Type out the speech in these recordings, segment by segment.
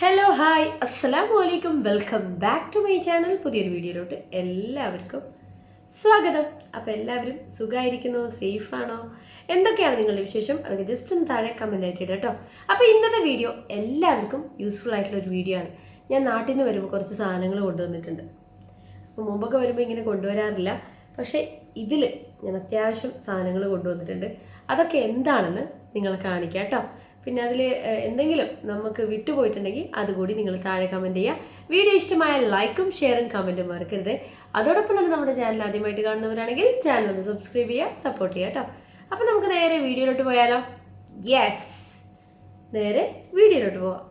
Hello hi അസ്സലാമു വലൈക്കും welcome back to my channel പുതിയൊരു വീഡിയോയിലോട്ട് എല്ലാവർക്കും സ്വാഗതം. അപ്പോൾ എല്ലാവരും സുഖമായിരിക്കുന്നു സേഫാണോ എന്തൊക്കെയാണ് നിങ്ങളുടെ വിശേഷം? അതൊക്കെ ജസ്റ്റ് ഒന്ന് താഴെ കമന്റ് ആയിട്ട് കേട്ടോ. അപ്പോൾ ഇന്നത്തെ വീഡിയോ എല്ലാവർക്കും യൂസ്ഫുൾ ആയിട്ടുള്ള ഒരു വീഡിയോ ആണ്. ഞാൻ നാട്ടിൽ നിന്ന് വരുമ്പോൾ കുറച്ച് സാധനങ്ങൾ കൊണ്ടുവന്നിട്ടുണ്ട്. അപ്പോൾ മുമ്പൊക്കെ വരുമ്പോൾ ഇങ്ങനെ കൊണ്ടുവരാറില്ല. പക്ഷേ ഇതിൽ ഞാൻ അത്യാവശ്യം സാധനങ്ങൾ കൊണ്ടുവന്നിട്ടുണ്ട്. അതൊക്കെ എന്താണെന്ന് നിങ്ങളെ കാണിക്കാം കേട്ടോ. പിന്നെ അതിൽ എന്തെങ്കിലും നമുക്ക് വിട്ടുപോയിട്ടുണ്ടെങ്കിൽ അതുകൂടി നിങ്ങൾ താഴെ കമന്റ് ചെയ്യുക വീഡിയോ ഇഷ്ടമായ ലൈക്കും ഷെയറും കമന്റും മറക്കരുത്. അതോടൊപ്പം തന്നെ നമ്മുടെ ചാനൽ ആദ്യമായിട്ട് കാണുന്നവരാണെങ്കിൽ ചാനൽ ഒന്ന് സബ്സ്ക്രൈബ് ചെയ്യുക സപ്പോർട്ട് ചെയ്യുക കേട്ടോ അപ്പോൾ നമുക്ക് നേരെ വീഡിയോയിലോട്ട് പോയാലോ? യെസ് നേരെ വീഡിയോയിലോട്ട് പോവാം.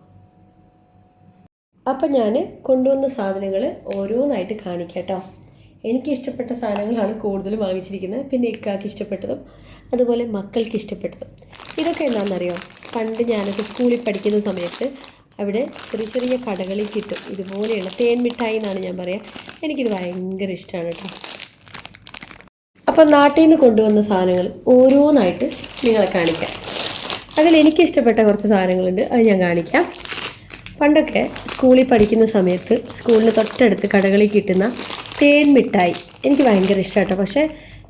അപ്പം ഞാൻ കൊണ്ടുവന്ന സാധനങ്ങൾ ഓരോന്നായിട്ട് കാണിക്കാം എനിക്ക് ഇഷ്ടപ്പെട്ട സാധനങ്ങളാണ് കൂടുതലും വാങ്ങിച്ചിരിക്കുന്നത്. പിന്നെ ഇക്കാക്ക് ഇഷ്ടപ്പെട്ടതും അതുപോലെ മക്കൾക്ക് ഇഷ്ടപ്പെട്ടതും. ഇതൊക്കെ എന്താണെന്നറിയോ? പണ്ട് ഞാനൊക്കെ സ്കൂളിൽ പഠിക്കുന്ന സമയത്ത് അവിടെ ചെറിയ ചെറിയ കടകളിൽ കിട്ടും. ഇതുപോലെയുള്ള തേൻ മിഠായി എന്നാണ് ഞാൻ പറയുക എനിക്കിത് ഭയങ്കര ഇഷ്ടമാണ് കേട്ടോ. അപ്പം നാട്ടിൽ നിന്ന് കൊണ്ടുവന്ന സാധനങ്ങൾ ഓരോന്നായിട്ട് നിങ്ങളെ കാണിക്കാം. അതിൽ എനിക്കിഷ്ടപ്പെട്ട കുറച്ച് സാധനങ്ങളുണ്ട്. അത് ഞാൻ കാണിക്കാം. പണ്ടൊക്കെ സ്കൂളിൽ പഠിക്കുന്ന സമയത്ത് സ്കൂളിന് തൊട്ടടുത്ത് കടകളിൽ കിട്ടുന്ന തേൻ മിഠായി എനിക്ക് ഭയങ്കര ഇഷ്ടമാട്ടോ പക്ഷേ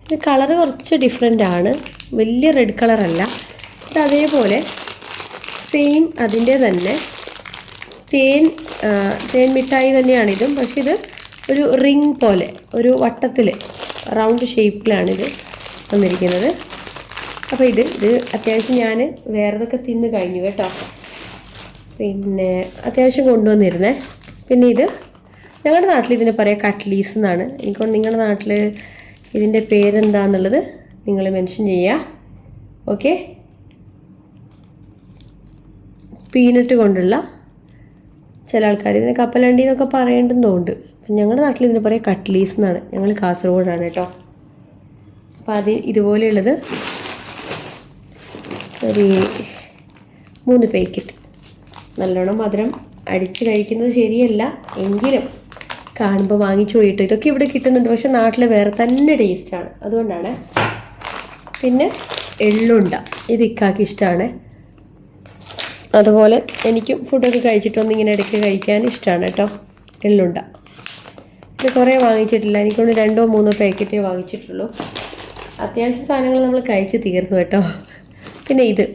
ഇത് കളറ് കുറച്ച് ഡിഫറെന്റ് ആണ്. വലിയ റെഡ് കളറല്ല അതേപോലെ സെയിം അതിന്റെ തന്നെ. തേൻ തേൻ മിഠായി തന്നെയാണിതും. പക്ഷെ ഇത് ഒരു റിങ് പോലെ ഒരു വട്ടത്തിൽ റൗണ്ട് ഷേപ്പിലാണിത് വന്നിരിക്കുന്നത്. അപ്പോൾ ഇത് ഇത് അത്യാവശ്യം ഞാൻ വേറെതൊക്കെ തിന്ന് കഴിഞ്ഞു കേട്ടോ. പിന്നെ അത്യാവശ്യം കൊണ്ടുവന്നിരുന്നേ. പിന്നെ ഇത് ഞങ്ങളുടെ നാട്ടിൽ ഇതിനെ പറയാം കട്ട്ലീസ് എന്നാണ്. എനിക്കൊണ്ട് നിങ്ങളുടെ നാട്ടിൽ ഇതിന്റെ പേരെന്താന്നുള്ളത് നിങ്ങൾ മെൻഷൻ ചെയ്യുക ഓക്കെ? പീനട്ട് കൊണ്ടുള്ള ചില ആൾക്കാർ ഇതിന് കപ്പലണ്ടി എന്നൊക്കെ പറയേണ്ടതുണ്ട്. അപ്പം ഞങ്ങളുടെ നാട്ടിൽ ഇതിന് പറയുക കട്ട്ലീസ് എന്നാണ്. ഞങ്ങൾ കാസർഗോഡാണ് കേട്ടോ. അപ്പം അത് ഇതുപോലെയുള്ളത് ഒരു മൂന്ന് പാക്കറ്റ് നല്ലോണം മധുരം അടിച്ച് കഴിക്കുന്നത് ശരിയല്ല. എങ്കിലും കാണുമ്പോൾ വാങ്ങിച്ചു പോയിട്ട് ഇതൊക്കെ ഇവിടെ കിട്ടുന്നുണ്ട്. പക്ഷെ നാട്ടിൽ വേറെ തന്നെ ടേസ്റ്റാണ് അതുകൊണ്ടാണ്. പിന്നെ എള്ളുണ്ട. ഇത് ഇക്കാക്ക് അതുപോലെ എനിക്കും ഫുഡൊക്കെ കഴിച്ചിട്ടൊന്നും ഇങ്ങനെ ഇടയ്ക്ക് കഴിക്കാൻ ഇഷ്ടമാണ് കേട്ടോ. എള്ളുണ്ട. ഇത് കുറേ വാങ്ങിച്ചിട്ടില്ല. എനിക്കൊന്ന് രണ്ടോ മൂന്നോ പാക്കറ്റേ വാങ്ങിച്ചിട്ടുള്ളൂ. അത്യാവശ്യ സാധനങ്ങൾ നമ്മൾ കഴിച്ച് തീർന്നു കേട്ടോ. പിന്നെ ഇത്.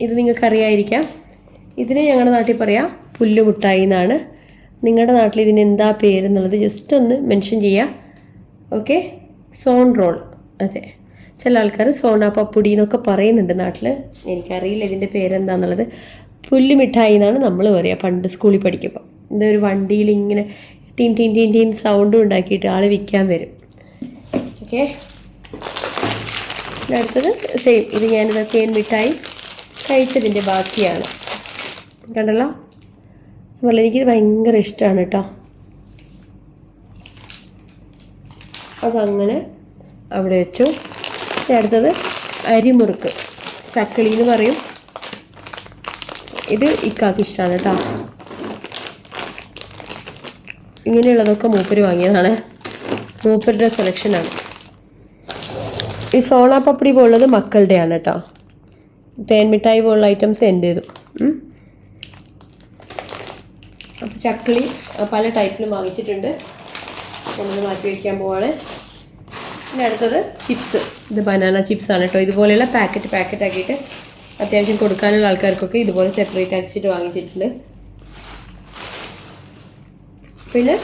ഇത് നിങ്ങൾക്കറിയായിരിക്കാം. ഇതിനെ ഞങ്ങളുടെ നാട്ടിൽ പറയാം പുല്ലുമുട്ടായി എന്നാണ്. നിങ്ങളുടെ നാട്ടിൽ ഇതിന് എന്താ പേര് എന്നുള്ളത് ജസ്റ്റ് ഒന്ന് മെൻഷൻ ചെയ്യുക ഓക്കെ സോൺ റോൾ അതെ. ചില ആൾക്കാർ സോണ പപ്പുടി എന്നൊക്കെ പറയുന്നുണ്ട് നാട്ടിൽ എനിക്കറിയില്ല ഇതിന്റെ പേരെന്താന്നുള്ളത്. പുല്ല് മിഠായി എന്നാണ് നമ്മൾ പറയുക പണ്ട് സ്കൂളിൽ പഠിക്കുമ്പോൾ ഇതൊരു വണ്ടിയിൽ ഇങ്ങനെ ടീൻ ടീൻ ടീൻ ടീൻ സൗണ്ട് ഉണ്ടാക്കിയിട്ട് ആൾ വിൽക്കാൻ വരും. ഓക്കെ അടുത്തത് സെയിം ഇത് ഞാനിത് തേൻ മിഠായി കഴിച്ചതിന്റെ ബാക്കിയാണ്. കണ്ടല്ലോ? അതുപോലെ എനിക്കിത് ഭയങ്കര ഇഷ്ടമാണ് കേട്ടോ അതങ്ങനെ അവിടെ വെച്ചു. അടുത്തത് അരിമുറുക്ക്. ചക്കളി എന്ന് പറയും. ഇത് ഇക്കാക്ക് ഇഷ്ടമാണ് കേട്ടോ ഇങ്ങനെയുള്ളതൊക്കെ മൂപ്പര് വാങ്ങിയതാണ്. മൂപ്പരുടെ സെലക്ഷനാണ് ഈ സോണ പപ്പടി പോലുള്ളത് മക്കളുടെയാണ് കേട്ടോ തേൻ മിഠായി പോലുള്ള ഐറ്റംസ് ഉം. അപ്പോൾ ചക്കിളി പല ടൈപ്പിലും വാങ്ങിച്ചിട്ടുണ്ട്. നമ്മൾ മാറ്റി വയ്ക്കാൻ പോവാണ്. പിന്നെ അടുത്തത് ചിപ്സ് ഇത് ബനാന ചിപ്സാണ് കേട്ടോ ഇതുപോലെയുള്ള പാക്കറ്റ് പാക്കറ്റ് ആക്കിയിട്ട് അത്യാവശ്യം കൊടുക്കാനുള്ള ആൾക്കാർക്കൊക്കെ ഇതുപോലെ സെപ്പറേറ്റ് അടിച്ചിട്ട് വാങ്ങിച്ചിട്ടുണ്ട്. പിന്നെ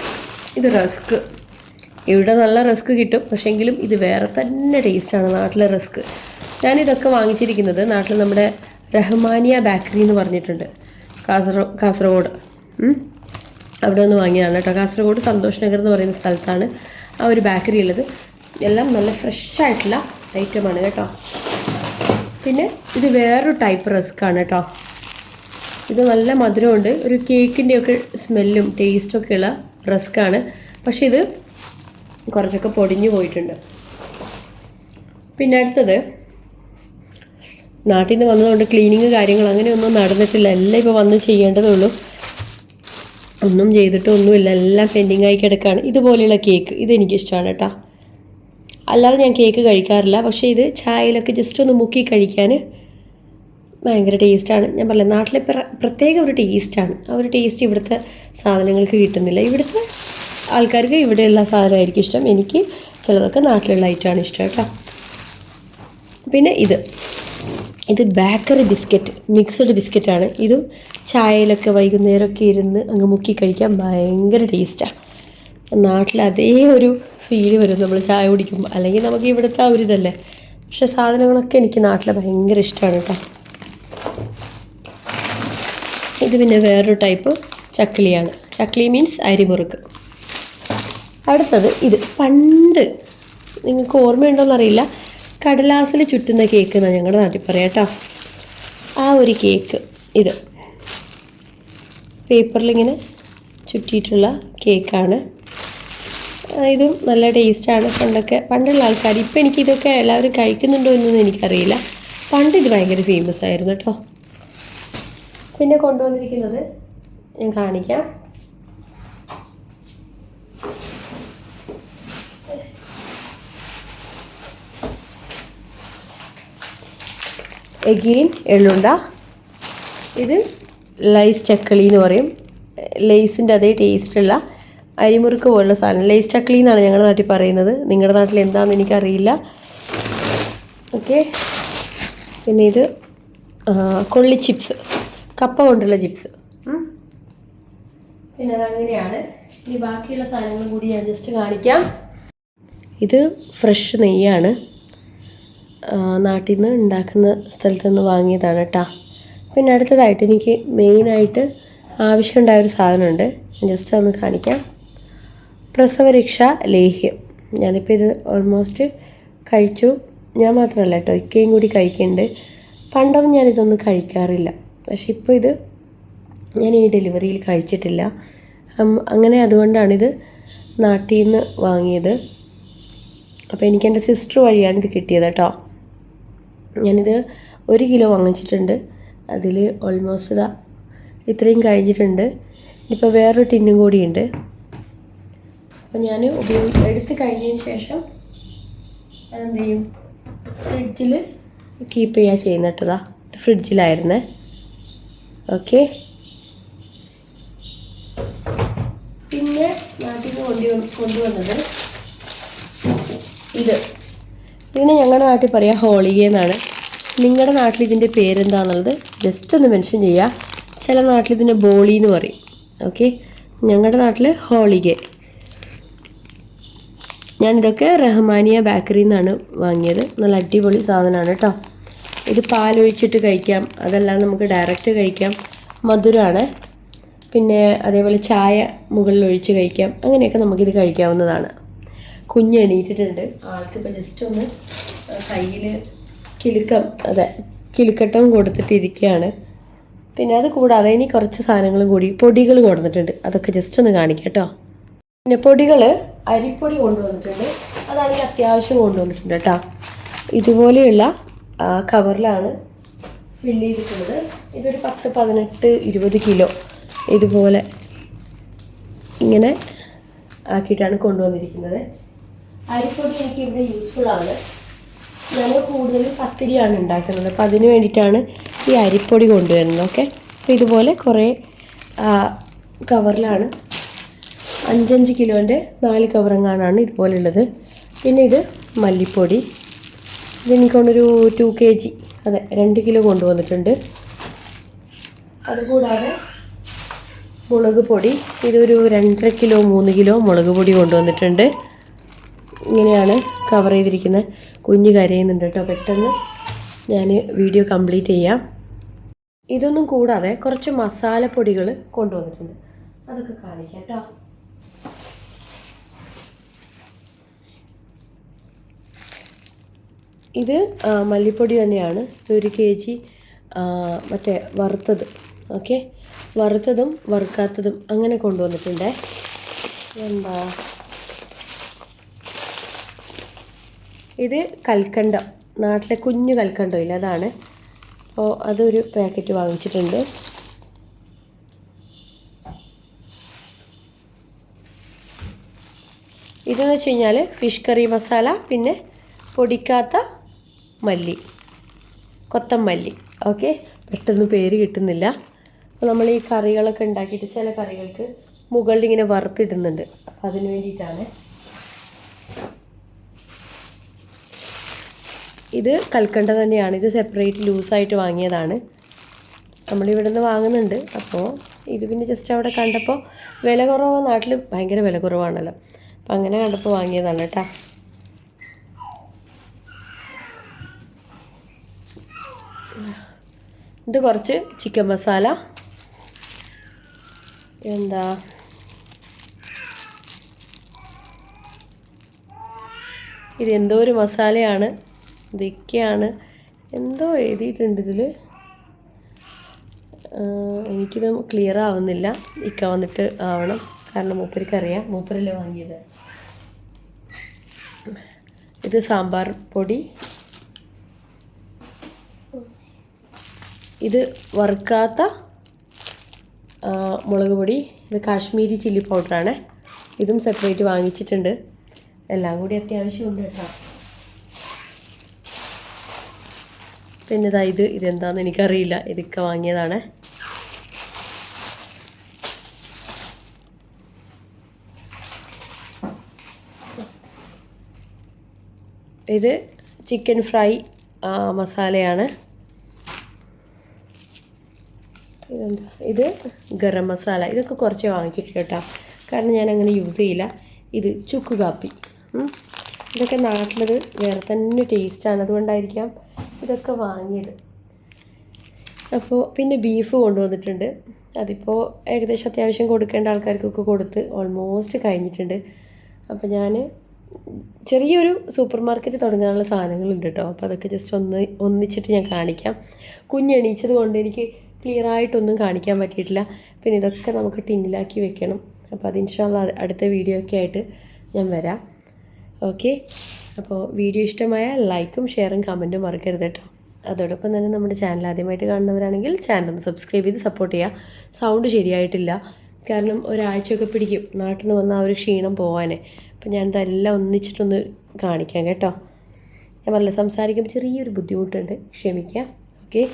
ഇത് റസ്ക്. ഇവിടെ നല്ല റസ്ക് കിട്ടും പക്ഷേങ്കിലും ഇത് വേറെ തന്നെ ടേസ്റ്റാണ് നാട്ടിലെ റസ്ക്. ഞാനിതൊക്കെ വാങ്ങിച്ചിരിക്കുന്നത് നാട്ടിൽ നമ്മുടെ റഹ്മാനിയ ബേക്കറി എന്ന് പറഞ്ഞിട്ടുണ്ട്. കാസർഗോ കാസർഗോഡ്. അവിടെ നിന്ന് വാങ്ങിയതാണ് കേട്ടോ. കാസർഗോഡ് സന്തോഷ് നഗർ എന്ന് പറയുന്ന സ്ഥലത്താണ് ആ ഒരു ബേക്കറി ഉള്ളത്. എല്ലാം നല്ല ഫ്രഷ് ആയിട്ടുള്ള ഐറ്റമാണ് കേട്ടോ. പിന്നെ ഇത് വേറൊരു ടൈപ്പ് റസ്ക് ആണ് കേട്ടോ ഇത് നല്ല മധുരമുണ്ട്. ഒരു കേക്കിന്റെയൊക്കെ സ്മെല്ലും ടേസ്റ്റും ഉള്ള റസ്ക്കാണ് പക്ഷേ ഇത് കുറച്ചൊക്കെ പൊടിഞ്ഞു പോയിട്ടുണ്ട്. പിന്നെ അടുത്തത് നാട്ടിൽ നിന്ന് വന്നതുകൊണ്ട് ക്ലീനിങ് കാര്യങ്ങൾ അങ്ങനെയൊന്നും നടന്നിട്ടില്ല. എല്ലാം ഇപ്പോൾ വന്ന് ചെയ്യേണ്ടതേ ഉള്ളൂ ഒന്നും ചെയ്തിട്ടൊന്നുമില്ല. എല്ലാം പെൻഡിങ് ആയി കിടക്കുകയാണ് ഇതുപോലെയുള്ള കേക്ക് ഇതെനിക്കിഷ്ടമാണ് കേട്ടോ അല്ലാതെ ഞാൻ കേക്ക് കഴിക്കാറില്ല. പക്ഷേ ഇത് ചായയിലൊക്കെ ജസ്റ്റ് ഒന്ന് മുക്കി കഴിക്കാൻ ഭയങ്കര ടേസ്റ്റാണ് ഞാൻ പറഞ്ഞില്ല നാട്ടിലെ പ്ര- പ്രത്യേക ഒരു ടേസ്റ്റാണ് ആ ഒരു ടേസ്റ്റ് ഇവിടുത്തെ സാധനങ്ങൾക്ക് കിട്ടുന്നില്ല. ഇവിടുത്തെ ആൾക്കാർക്ക് ഇവിടെയുള്ള സാധനമായിരിക്കും ഇഷ്ടം. എനിക്ക് ചിലതൊക്കെ നാട്ടിലുള്ള ഐറ്റമാണ് ഇഷ്ടം കേട്ടോ. പിന്നെ ഇത്. ഇത് ബേക്കറി ബിസ്ക്കറ്റ് മിക്സഡ് ബിസ്ക്കറ്റാണ് ഇതും ചായയിലൊക്കെ വൈകുന്നേരമൊക്കെ ഇരുന്ന് അങ്ങ് മുക്കി കഴിക്കാൻ ഭയങ്കര ടേസ്റ്റാണ് നാട്ടിൽ അതേ ഒരു ഫീൽ വരും. നമ്മൾ ചായ കുടിക്കുമ്പോൾ അല്ലെങ്കിൽ നമുക്ക് ഇവിടുത്തെ ആ ഒരു ഇതല്ലേ. പക്ഷെ സാധനങ്ങളൊക്കെ എനിക്ക് നാട്ടിലെ ഭയങ്കര ഇഷ്ടമാണ് കേട്ടോ ഇത് പിന്നെ വേറൊരു ടൈപ്പ് ചക്കിളിയാണ്. ചക്കിളി മീൻസ് അരിമുറുക്ക്. അടുത്തത് ഇത്. പണ്ട് നിങ്ങൾക്ക് ഓർമ്മയുണ്ടോയെന്നറിയില്ല കടലാസിൽ ചുറ്റുന്ന കേക്ക് എന്നാണ് ഞങ്ങളുടെ നാട്ടിൽ പറയാം കേട്ടോ ആ ഒരു കേക്ക് ഇത്. പേപ്പറിലിങ്ങനെ ചുറ്റിയിട്ടുള്ള കേക്കാണ് ഇതും നല്ല ടേസ്റ്റാണ് പണ്ടൊക്കെ. പണ്ടുള്ള ആൾക്കാർ ഇപ്പം എനിക്ക് ഇതൊക്കെ എല്ലാവരും കഴിക്കുന്നുണ്ടോ എന്നൊന്നും എനിക്കറിയില്ല. പണ്ട് ഇത് ഭയങ്കര ഫേമസ് ആയിരുന്നു കേട്ടോ. പിന്നെ കൊണ്ടുവന്നിരിക്കുന്നത് ഞാൻ കാണിക്കാം. എഗെയിൻ എള്ളുണ്ട. ഇത് ലൈസ് ചക്കളി എന്ന് പറയും. ലൈസിന്റെ അതേ ടേസ്റ്റുള്ള അരിമുറുക്ക് പോലുള്ള സാധനം. ലേസ് ചക്ലി എന്നാണ് ഞങ്ങളുടെ നാട്ടിൽ പറയുന്നത്. നിങ്ങളുടെ നാട്ടിൽ എന്താണെന്ന് എനിക്കറിയില്ല. ഓക്കെ പിന്നെ ഇത് കൊള്ളി ചിപ്സ്. കപ്പ കൊണ്ടുള്ള ചിപ്സ്. പിന്നെ അതങ്ങനെയാണ്. ഇനി ബാക്കിയുള്ള സാധനങ്ങൾ കൂടി ഞാൻ ജസ്റ്റ് കാണിക്കാം. ഇത് ഫ്രഷ് നെയ്യാണ്. നാട്ടിൽ നിന്ന് ഉണ്ടാക്കുന്ന സ്ഥലത്ത് നിന്ന് വാങ്ങിയതാണ് കേട്ടോ പിന്നെ അടുത്തതായിട്ട് എനിക്ക് മെയിനായിട്ട് ആവശ്യമുണ്ടായ ഒരു സാധനമുണ്ട്. ജസ്റ്റ് ഒന്ന് കാണിക്കാം. പ്രസവരക്ഷ ലേഹ്യം. ഞാനിപ്പോൾ ഇത് ഓൾമോസ്റ്റ് കഴിച്ചു. ഞാൻ മാത്രമല്ല കേട്ടോ ഇക്കയും കൂടി കഴിക്കുന്നുണ്ട് പണ്ടൊന്നും ഞാനിതൊന്നും കഴിക്കാറില്ല. പക്ഷെ ഇപ്പോൾ ഇത് ഞാൻ ഈ ഡെലിവറിയിൽ കഴിച്ചിട്ടില്ല. അങ്ങനെ അതുകൊണ്ടാണിത് നാട്ടിൽ നിന്ന് വാങ്ങിയത്. അപ്പോൾ എനിക്ക് എന്റെ സിസ്റ്റർ വഴിയാണ് ഇത് കിട്ടിയത് കേട്ടോ. ഞാനിത് ഒരു കിലോ വാങ്ങിച്ചിട്ടുണ്ട്. അതിൽ ഓൾമോസ്റ്റ് ഇതാ ഇത്രയും കഴിഞ്ഞിട്ടുണ്ട്. ഇപ്പോൾ വേറൊരു ടിന്നും കൂടിയുണ്ട്. അപ്പോൾ ഞാൻ ഉപയോഗി എടുത്ത് കഴിഞ്ഞതിന് ശേഷം അതെന്ത് ചെയ്യും? ഫ്രിഡ്ജിൽ കീപ്പ് ചെയ്യാൻ ചെയ്യുന്നിട്ടതാ ഫ്രിഡ്ജിലായിരുന്നേ. ഓക്കെ പിന്നെ നാട്ടിൽ നിന്ന് കൊണ്ടു കൊണ്ടുവന്നത് ഇത്. ഇതിനെ ഞങ്ങളുടെ നാട്ടിൽ പറയാം ഹോളിക എന്നാണ്. നിങ്ങളുടെ നാട്ടിൽ ഇതിന്റെ പേരെന്താണെന്നുള്ളത് ജസ്റ്റ് ഒന്ന് മെൻഷൻ ചെയ്യുക ചില നാട്ടിൽ ഇതിനെ ബോളി എന്ന് പറയും. ഓക്കെ ഞങ്ങളുടെ നാട്ടിൽ ഹോളിക. ഞാനിതൊക്കെ റഹ്മാനിയ ബേക്കറിയിൽ നിന്നാണ് വാങ്ങിയത്. നല്ല അടിപൊളി സാധനമാണ് കേട്ടോ. ഇത് പാലൊഴിച്ചിട്ട് കഴിക്കാം. അതെല്ലാം നമുക്ക് ഡയറക്റ്റ് കഴിക്കാം. മധുരമാണ്. പിന്നെ അതേപോലെ ചായ മുകളിൽ ഒഴിച്ച് കഴിക്കാം. അങ്ങനെയൊക്കെ നമുക്കിത് കഴിക്കാവുന്നതാണ്. കുഞ്ഞ് എണീറ്റിട്ടുണ്ട്. ആൾക്കിപ്പോൾ ജസ്റ്റ് ഒന്ന് കയ്യിൽ കിലുക്കം അതെ കിലുക്കട്ടം കൊടുത്തിട്ടിരിക്കുകയാണ് പിന്നെ അത് കൂടാതെ ഇനി കുറച്ച് സാധനങ്ങളും കൂടി പൊടികൾ കൊടുത്തിട്ടുണ്ട്. അതൊക്കെ ജസ്റ്റ് ഒന്ന് കാണിക്കാം കേട്ടോ. പിന്നെ പൊടികൾ അരിപ്പൊടി കൊണ്ടുവന്നിട്ടുണ്ട്. അതാണെങ്കിൽ അത്യാവശ്യം കൊണ്ടുവന്നിട്ടുണ്ട് കേട്ടോ. ഇതുപോലെയുള്ള കവറിലാണ് ഫില്ല് ചെയ്തിട്ടുള്ളത്. ഇതൊരു പത്ത് പതിനെട്ട് ഇരുപത് കിലോ ഇതുപോലെ ഇങ്ങനെ ആക്കിയിട്ടാണ് കൊണ്ടുവന്നിരിക്കുന്നത്. അരിപ്പൊടി എനിക്ക് ഇവിടെ യൂസ്ഫുൾ ആണ്. ഞാൻ കൂടുതലും പത്തിരിയാണ് ഉണ്ടാക്കുന്നത്. അപ്പോൾ അതിന് വേണ്ടിയിട്ടാണ് ഈ അരിപ്പൊടി കൊണ്ടുവരുന്നത്. ഓക്കെ? അപ്പോൾ ഇതുപോലെ കുറേ കവറിലാണ് അഞ്ചഞ്ച് കിലോന്റെ നാല് കവറങ്ങാനാണ് ഇതുപോലുള്ളത്. പിന്നെ ഇത് മല്ലിപ്പൊടി. ഇതെനിക്കൊണ്ടൊരു ടു കെ ജി അതെ രണ്ട് കിലോ കൊണ്ടുവന്നിട്ടുണ്ട്. അതുകൂടാതെ മുളക് പൊടി. ഇതൊരു രണ്ടര കിലോ മൂന്ന് കിലോ മുളക് പൊടി കൊണ്ടുവന്നിട്ടുണ്ട്. ഇങ്ങനെയാണ് കവർ ചെയ്തിരിക്കുന്നത്. കുഞ്ഞ് കരയുന്നുണ്ട് കേട്ടോ പെട്ടെന്ന് ഞാൻ വീഡിയോ കംപ്ലീറ്റ് ചെയ്യാം. ഇതൊന്നും കൂടാതെ കുറച്ച് മസാലപ്പൊടികൾ കൊണ്ടുവന്നിട്ടുണ്ട്. അതൊക്കെ കാണിക്കാം കേട്ടോ. ഇത് മല്ലിപ്പൊടി തന്നെയാണ്. ഒരു കെ ജി മറ്റേ വറുത്തത്. ഓക്കെ? വറുത്തതും വറുക്കാത്തതും അങ്ങനെ കൊണ്ടുവന്നിട്ടുണ്ടേ. എന്താ ഇത് കൽക്കണ്ടം. നാട്ടിലെ കുഞ്ഞു കൽക്കണ്ടം ഇല്ല അതാണ്. അപ്പോൾ അതൊരു പാക്കറ്റ് വാങ്ങിച്ചിട്ടുണ്ട്. ഇതെന്ന് വെച്ച് കഴിഞ്ഞാൽ ഫിഷ് കറി മസാല പിന്നെ പൊടിക്കാത്ത മല്ലി. കൊത്തമല്ലി. ഓക്കെ പെട്ടെന്ന് പേര് കിട്ടുന്നില്ല. അപ്പോൾ നമ്മൾ ഈ കറികളൊക്കെ ഉണ്ടാക്കിയിട്ട് ചില കറികൾക്ക് മുകളിൽ ഇങ്ങനെ വറുത്തിടുന്നുണ്ട്. അപ്പോൾ അതിന് വേണ്ടിയിട്ടാണ് ഇത് കൽക്കണ്ട തന്നെയാണ്. ഇത് സെപ്പറേറ്റ് ലൂസായിട്ട് വാങ്ങിയതാണ്. നമ്മളിവിടെ നിന്ന് വാങ്ങുന്നുണ്ട്. അപ്പോൾ ഇത് പിന്നെ ജസ്റ്റ് അവിടെ കണ്ടപ്പോൾ വില കുറവ് നാട്ടിൽ ഭയങ്കര വില കുറവാണല്ലോ. അപ്പം അങ്ങനെ കണ്ടപ്പോൾ വാങ്ങിയതാണ് കേട്ടോ. ഇത് കുറച്ച് ചിക്കൻ മസാല എന്താ ഇത് എന്തോ ഒരു മസാലയാണ്. ഇതൊക്കെയാണ്. എന്തോ എഴുതിയിട്ടുണ്ട് ഇതിൽ എനിക്കിത് ക്ലിയർ ആവുന്നില്ല. ഇക്ക വന്നിട്ട് ആവണം. കാരണം മൂപ്പരിക്കറിയാം. മൂപ്പരല്ലേ വാങ്ങിയത്. ഇത് സാമ്പാർ പൊടി. ഇത് വറുക്കാത്ത മുളക് പൊടി ഇത് കാശ്മീരി ചില്ലി പൗഡറാണ്. ഇതും സെപ്പറേറ്റ് വാങ്ങിച്ചിട്ടുണ്ട്. എല്ലാം കൂടി അത്യാവശ്യമുണ്ട് കേട്ടോ. പിന്നെ ഇതാ ഇത് ഇതെന്താണെന്ന് എനിക്കറിയില്ല. ഇതൊക്കെ വാങ്ങിയതാണ്. ഇത് ചിക്കൻ ഫ്രൈ മസാലയാണ്. ഇതെന്താ? ഇത് ഗരം മസാല. ഇതൊക്കെ കുറച്ച് വാങ്ങിച്ചിട്ടില്ല കേട്ടോ. കാരണം ഞാൻ അങ്ങനെ യൂസ് ചെയ്യില്ല. ഇത് ചുക്ക് കാപ്പി. ഇതൊക്കെ നാട്ടിലത് വേറെ തന്നെ ടേസ്റ്റാണ് അതുകൊണ്ടായിരിക്കാം ഇതൊക്കെ വാങ്ങിയത്. അപ്പോൾ പിന്നെ ബീഫ് കൊണ്ടുവന്നിട്ടുണ്ട്. അതിപ്പോൾ ഏകദേശം അത്യാവശ്യം കൊടുക്കേണ്ട ആൾക്കാർക്കൊക്കെ കൊടുത്ത് ഓൾമോസ്റ്റ് കഴിഞ്ഞിട്ടുണ്ട്. അപ്പോൾ ഞാൻ ചെറിയൊരു സൂപ്പർ മാർക്കറ്റ് തുടങ്ങാനുള്ള സാധനങ്ങളുണ്ട് കേട്ടോ. അപ്പോൾ അതൊക്കെ ജസ്റ്റ് ഒന്ന് ഒന്നിച്ചിട്ട് ഞാൻ കാണിക്കാം. കുഞ്ഞെണീച്ചത് കൊണ്ട് എനിക്ക് ക്ലിയർ ആയിട്ടൊന്നും കാണിക്കാൻ പറ്റിയിട്ടില്ല. പിന്നെ ഇതൊക്കെ നമുക്ക് ടിന്നിലാക്കി വെക്കണം. അപ്പോൾ അത് ഇൻഷാല്ല അടുത്ത വീഡിയോ ഒക്കെ ആയിട്ട് ഞാൻ വരാം. ഓക്കെ അപ്പോൾ വീഡിയോ ഇഷ്ടമായ ലൈക്കും ഷെയറും കമന്റും മറക്കരുത് കേട്ടോ. അതോടൊപ്പം തന്നെ നമ്മുടെ ചാനൽ ആദ്യമായിട്ട് കാണുന്നവരാണെങ്കിൽ ചാനൽ ഒന്ന് സബ്സ്ക്രൈബ് ചെയ്ത് സപ്പോർട്ട് ചെയ്യുക സൗണ്ട് ശരിയായിട്ടില്ല. കാരണം ഒരാഴ്ചയൊക്കെ പിടിക്കും നാട്ടിൽ നിന്ന് വന്ന ആ ഒരു ക്ഷീണം പോകാനേ അപ്പം ഞാൻ ഇതെല്ലാം ഒന്നിച്ചിട്ടൊന്ന് കാണിക്കാം കേട്ടോ. ഞാൻ പറഞ്ഞില്ല സംസാരിക്കുമ്പോൾ ചെറിയൊരു ബുദ്ധിമുട്ടുണ്ട്. ക്ഷമിക്കുക ഓക്കെ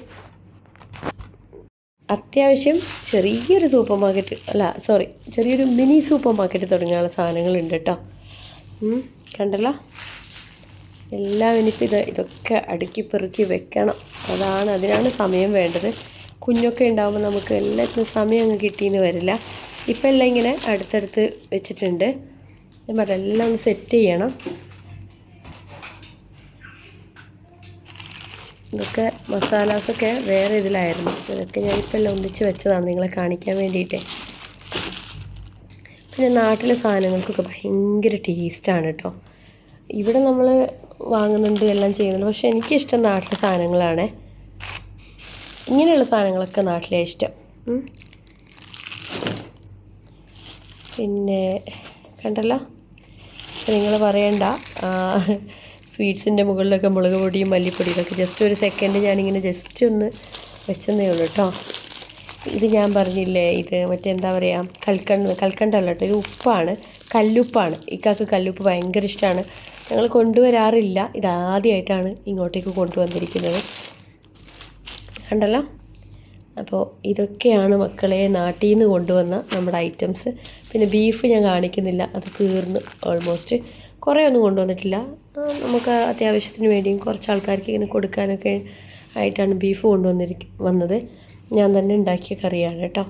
അത്യാവശ്യം ചെറിയൊരു സൂപ്പർ മാർക്കറ്റ് അല്ല സോറി ചെറിയൊരു മിനി സൂപ്പർ മാർക്കറ്റ് തുടങ്ങാനുള്ള സാധനങ്ങളുണ്ട് കേട്ടോ കണ്ടല്ലോ? എല്ലാം ഇനിയിപ്പോൾ ഇത് ഇതൊക്കെ അടുക്കി പെറുക്കി വെക്കണം. അതാണ് അതിനാണ് സമയം വേണ്ടത്. കുഞ്ഞൊക്കെ ഉണ്ടാകുമ്പോൾ നമുക്ക് എല്ലാത്തിനും സമയം അങ്ങ് കിട്ടിയെന്ന് വരില്ല. ഇപ്പം എല്ലാം ഇങ്ങനെ അടുത്തടുത്ത് വെച്ചിട്ടുണ്ട്. ഞാൻ പറയാം എല്ലാം ഒന്ന് സെറ്റ് ചെയ്യണം. ഇതൊക്കെ മസാലാസൊക്കെ വേറെ ഇതിലായിരുന്നു. ഇതൊക്കെ ഞാനിപ്പോൾ എല്ലാം ഒന്നിച്ച് വെച്ചതാണ് നിങ്ങളെ കാണിക്കാൻ വേണ്ടിയിട്ടേ. പിന്നെ നാട്ടിലെ സാധനങ്ങൾക്കൊക്കെ ഭയങ്കര ടേസ്റ്റാണ് കേട്ടോ ഇവിടെ നമ്മൾ വാങ്ങുന്നുണ്ട് എല്ലാം ചെയ്യുന്നുണ്ട്. പക്ഷേ എനിക്കിഷ്ടം നാട്ടിലെ സാധനങ്ങളാണ്. ഇങ്ങനെയുള്ള സാധനങ്ങളൊക്കെ നാട്ടിലെ ഇഷ്ടം. പിന്നെ കണ്ടല്ലോ? നിങ്ങൾ പറയണ്ട. സ്വീറ്റ്സിന്റെ മുകളിലൊക്കെ മുളക് പൊടിയും മല്ലിപ്പൊടിയും ജസ്റ്റ് ഒരു സെക്കൻഡ് ഞാനിങ്ങനെ ജസ്റ്റ് ഒന്ന് വെച്ചെന്നേ ഉള്ളൂ കേട്ടോ ഇത് ഞാൻ പറഞ്ഞില്ലേ ഇത് മറ്റേ എന്താ പറയുക കൽക്കണ്ട കൽക്കണ്ടല്ല കേട്ടോ ഇത് ഉപ്പാണ് കല്ലുപ്പാണ്. ഇക്കാക്ക് കല്ലുപ്പ് ഭയങ്കര ഇഷ്ടമാണ് ഞങ്ങൾ കൊണ്ടുവരാറില്ല ഇതാദ്യമായിട്ടാണ് ഇങ്ങോട്ടേക്ക് കൊണ്ടുവന്നിരിക്കുന്നത്. കണ്ടല്ലോ? അപ്പോൾ ഇതൊക്കെയാണ് മക്കളെ നാട്ടിൽ നിന്ന് കൊണ്ടുവന്ന നമ്മുടെ ഐറ്റംസ്. പിന്നെ ബീഫ് ഞാൻ കാണിക്കുന്നില്ല അത് തീർന്ന് ഓൾമോസ്റ്റ് കുറേ ഒന്നും കൊണ്ടുവന്നിട്ടില്ല നമുക്ക് അത്യാവശ്യത്തിന് വേണ്ടിയും കുറച്ച് ആൾക്കാർക്ക് ഇങ്ങനെ കൊടുക്കാനൊക്കെ ആയിട്ടാണ് ബീഫ് കൊണ്ടുവന്നിരിക്ക വന്നത്. ഞാൻ തന്നെ ഉണ്ടാക്കിയ കറിയാണ് കേട്ടോ.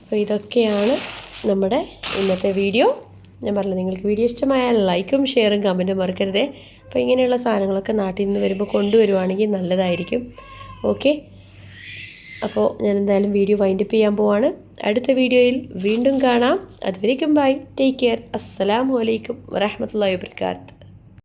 അപ്പോൾ ഇതൊക്കെയാണ് നമ്മുടെ ഇന്നത്തെ വീഡിയോ. ഞാൻ പറഞ്ഞത് നിങ്ങൾക്ക് വീഡിയോ ഇഷ്ടമായാൽ ലൈക്കും ഷെയറും കമന്റും മറക്കരുതേ. അപ്പോൾ ഇങ്ങനെയുള്ള സാധനങ്ങളൊക്കെ നാട്ടിൽ നിന്ന് വരുമ്പോൾ കൊണ്ടുവരുവാണെങ്കിൽ നല്ലതായിരിക്കും. ഓക്കെ. അപ്പോൾ ഞാൻ എന്തായാലും വീഡിയോ വൈൻഡപ്പ് ചെയ്യാൻ പോവാണ്. അടുത്ത വീഡിയോയിൽ വീണ്ടും കാണാം. അതുവരേക്കും ബൈ ടേക്ക് കെയർ അസ്സലാമു അലൈക്കും വറഹമത്തല്ലാ വാബർക്കാത്ത്